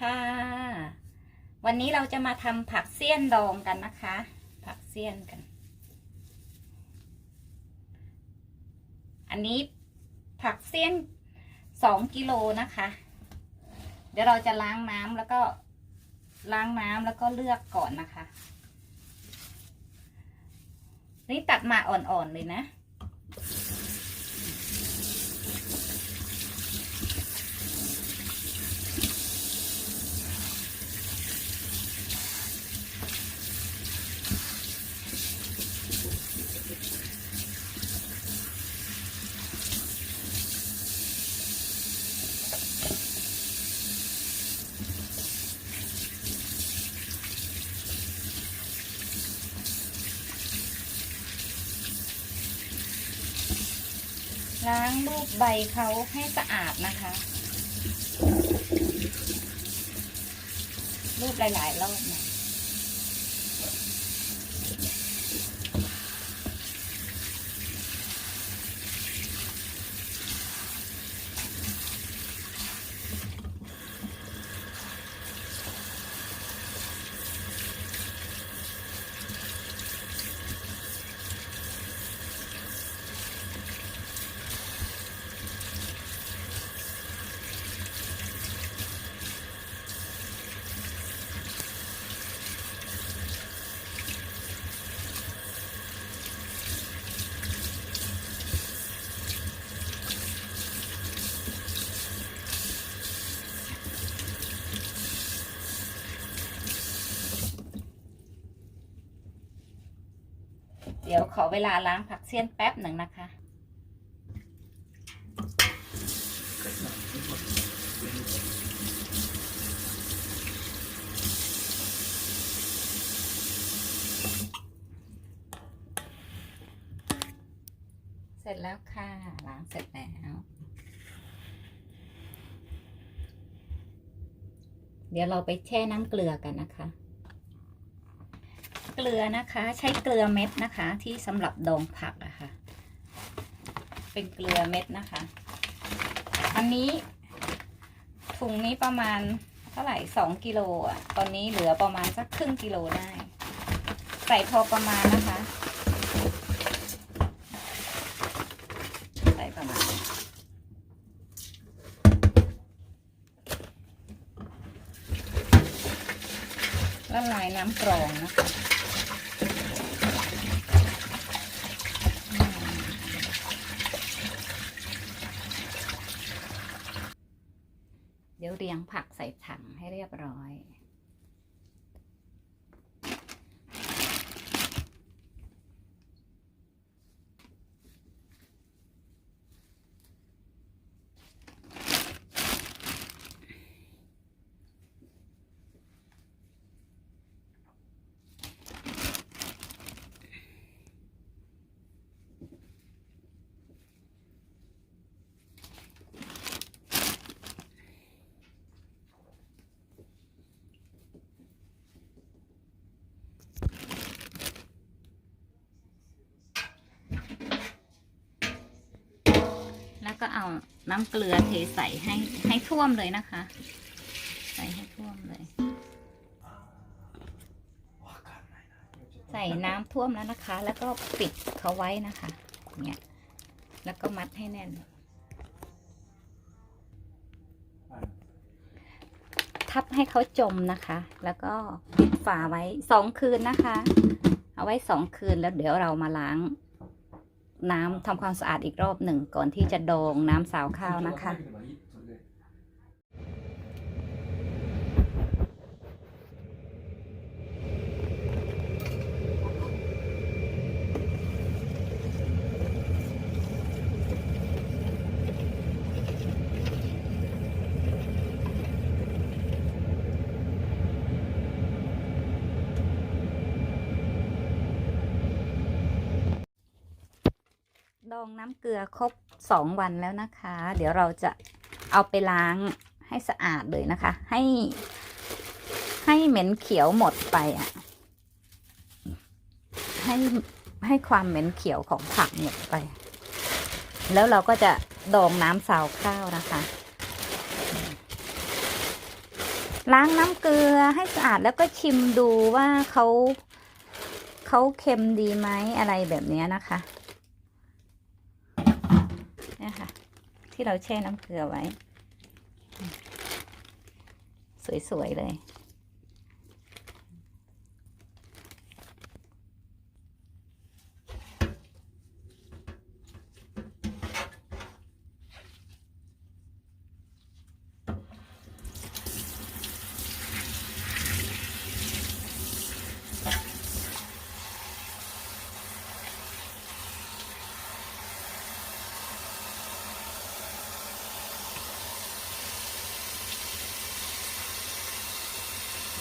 ค่ะ วันนี้เราจะมาทำผักเสี้ยนดองกันนะคะ ผักเสี้ยนกัน อันนี้ผักเสี้ยนสองกิโลนะคะ เดี๋ยวเราจะล้างน้ำแล้วก็ล้างน้ำแล้วก็เลือกก่อนนะคะ นี่ตัดมาอ่อนๆเลยนะ ล้างรูปใบเขาให้สะอาดนะคะ รูปหลายๆรอบนะเดี๋ยวขอเวลาล้างผักเสี้ยนแป๊บหนึ่งนะคะเสร็จแล้วค่ะล้างเสร็จแล้ว เดี๋ยวเราไปแช่น้ำเกลือกันนะคะ เกลือนะคะ ใช้เกลือเม็ดนะคะ ที่สำหรับดองผักอะค่ะ เป็นเกลือเม็ดนะคะ อันนี้ถุงนี้ประมาณเท่าไหร่สองกิโลอะตอนนี้เหลือประมาณสักครึ่งกิโลได้ ใส่พอประมาณนะคะ ใส่ประมาณ ละลายน้ำกรองนะคะ เดี๋ยวเรียงผักใส่ถังให้เรียบร้อย ก็เอาน้ำเกลือเทใส่ให้ให้ท่วมเลยนะคะ ใส่ให้ท่วมเลย ใส่น้ำท่วมแล้วนะคะ แล้วก็ปิดเขาไว้นะคะอย่างเงี้ยแล้วก็มัดให้แน่น ทับให้เขาจมนะคะ แล้วก็ปิดฝาไว้สองคืนนะคะ เอาไว้สองคืนแล้วเดี๋ยวเรามาล้าง น้ำทำความสะอาดอีกรอบหนึ่งก่อนที่จะดองน้ำสาวข้าวนะคะ ดองน้ำเกลือครบสองวันแล้วนะคะ เดี๋ยวเราจะเอาไปล้างให้สะอาดเลยนะคะ ให้ให้เหม็นเขียวหมดไปอะให้ให้ความเหม็นเขียวของผักหมดไป แล้วเราก็จะดองน้ำสาวข้าวนะคะ ล้างน้ำเกลือให้สะอาดแล้วก็ชิมดูว่าเขาเขาเค็มดีไหมอะไรแบบนี้นะคะเนี่ยค่ะ ที่เราแช่น้ำเกลือไว้ สวย ๆ เลย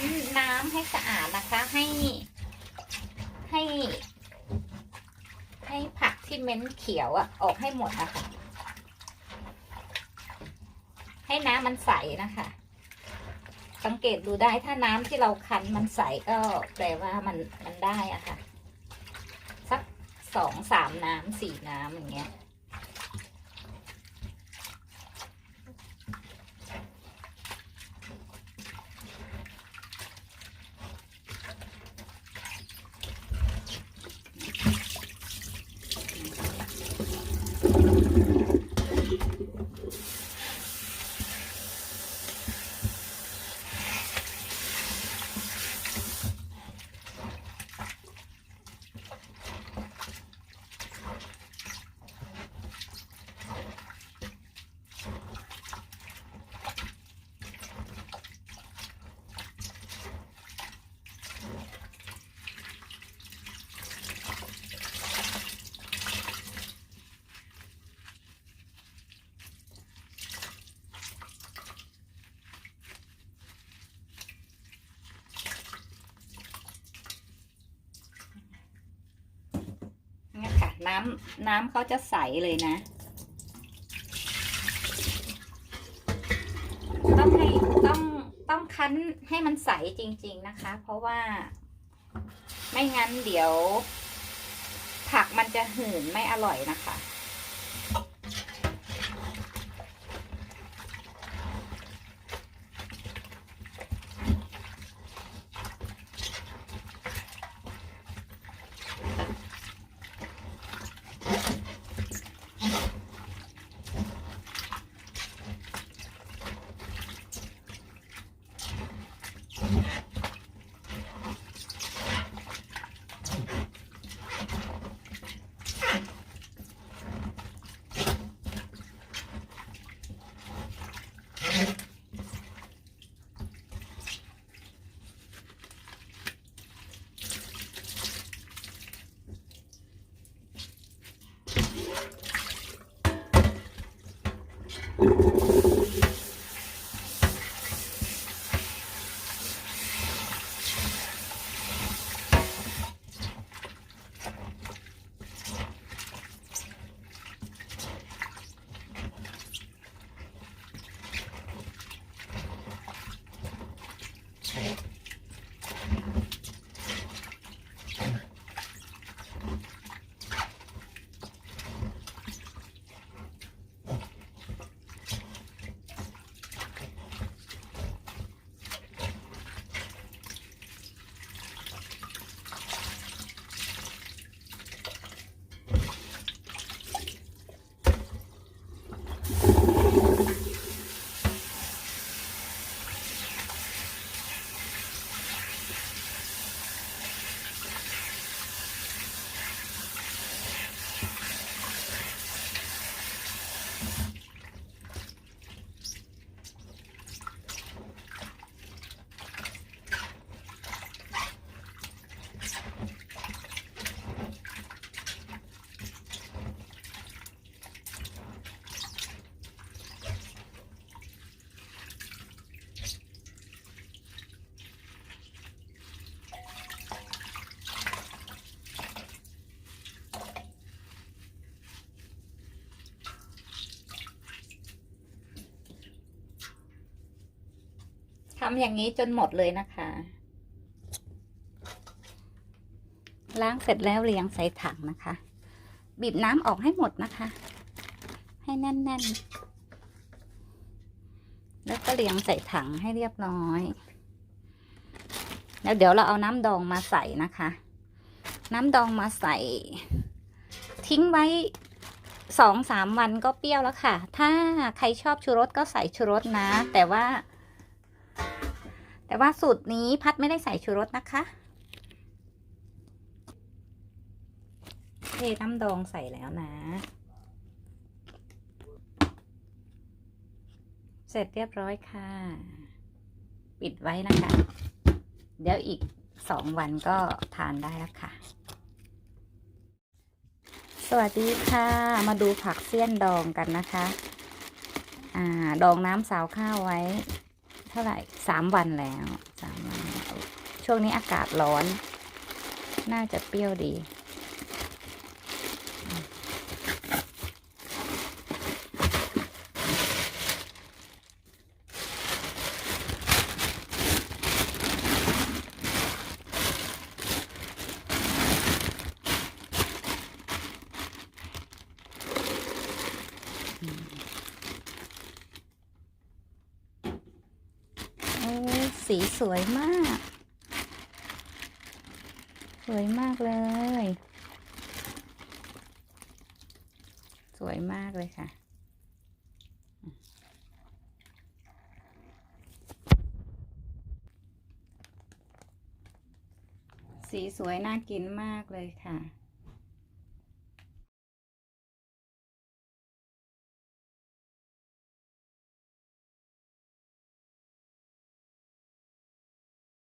นน้ำให้สะอาดนะคะ ให้ให้ ให้ผักที่เม้นเขียวอะออกให้หมดนะคะ ให้น้ำมันใสนะคะ สังเกตดูได้ถ้าน้ำที่เราคั้นมันใสก็แปลว่ามันมันได้อะค่ะ สักสองสามน้ำสี่น้ำอย่างเงี้ย เน้ำน้ำเขาจะใสเลยนะ ต้องให้ต้องต้องคั้นให้มันใสจริง ๆนะคะ เพราะว่า ไม่งั้นเดี๋ยว ผักมันจะหืนไม่อร่อยนะคะ ำอย่างนี้จนหมดเลยนะคะ ล้างเสร็จแล้วเรียงใส่ถังนะคะ บีบน้ำออกให้หมดนะคะ ให้แน่นๆ แล้วก็เรียงใส่ถังให้เรียบร้อย แล้วเดี๋ยวเราเอาน้ำดองมาใส่นะคะ น้ำดองมาใส่ ทิ้งไว้สองสามวันก็เปรี้ยวแล้วค่ะ ถ้าใครชอบชูรสก็ใส่ชูรสนะ แต่ว่า แต่ว่าสูตรนี้พัดไม่ได้ใส่ชูรสนะคะเทน้ำดองใส่แล้วนะ เสร็จเรียบร้อยค่ะ ปิดไว้นะคะ เดี๋ยวอีกสองวันก็ทานได้แล้วค่ะ สวัสดีค่ะ มาดูผักเสี้ยนดองกันนะคะ อ่า ดองน้ำสาวข้าวไว้ เท่าไหร่สามวันแล้วสามวันแล้วช่วงนี้อากาศร้อน น่าจะเปรี้ยวดี โอ้ย สีสวยมาก สวยมากเลย สวยมากเลยค่ะสีสวยน่ากินมากเลยค่ะ